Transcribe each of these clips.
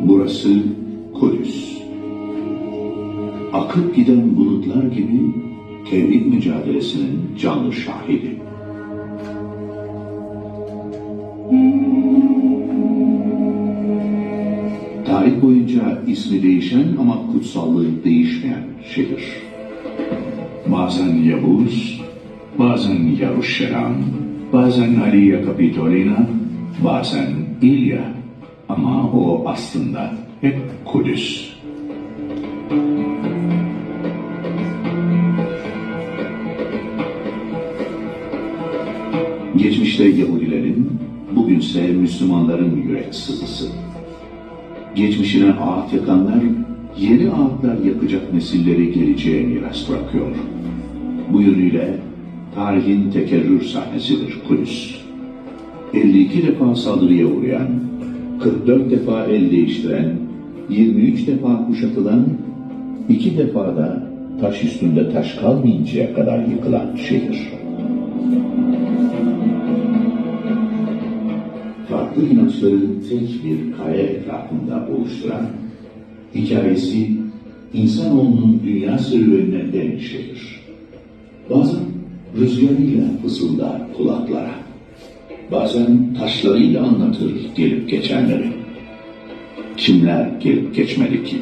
Burası Kudüs. Akıp giden bulutlar gibi tevhid mücadelesinin canlı şahidi. Tarih boyunca ismi değişen ama kutsallığı değişmeyen şehir. Bazen Yavuz, bazen Yavuşşeran, bazen Aliye Kapitolina, bazen İlya. Ama o aslında hep Kudüs. Geçmişte Yahudilerin, bugünse Müslümanların yürek sızısı. Geçmişine ağıt yakanlar, yeni ağıtlar yakacak nesilleri geleceğe miras bırakıyor. Bu yönüyle tarihin tekerrür sahnesidir Kudüs. 52 defa saldırıya uğrayan, 44 defa el değiştiren, 23 defa kuşatılan, iki defa da taş üstünde taş kalmayıncaya kadar yıkılan şehir. farklı inançları tek bir kaya etrafında oluşturan, hikayesi insanoğlunun dünya serüvenine den şehir. Bazen rüzgarıyla fısıldar kulaklara, bazen taşlarıyla anlatır gelip geçenleri. Kimler gelip geçmedi ki?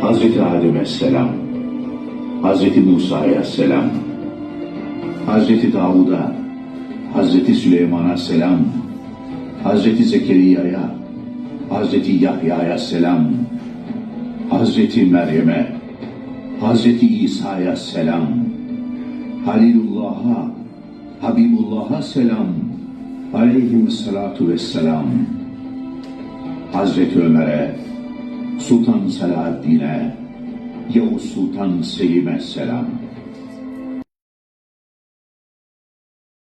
Hazreti Adem'e selam, Hazreti Musa'ya selam, Hazreti Davud'a, Hazreti Süleyman'a selam, Hazreti Zekeriya'ya, Hazreti Yahya'ya selam, Hazreti Meryem'e, Hazreti İsa'ya selam, Halilullah'a, Habibullah'a selam, aleyhissalatu vesselam, Hazreti Ömer'e, Sultan Selahaddin'e, Yavuz Sultan Selim'e selam.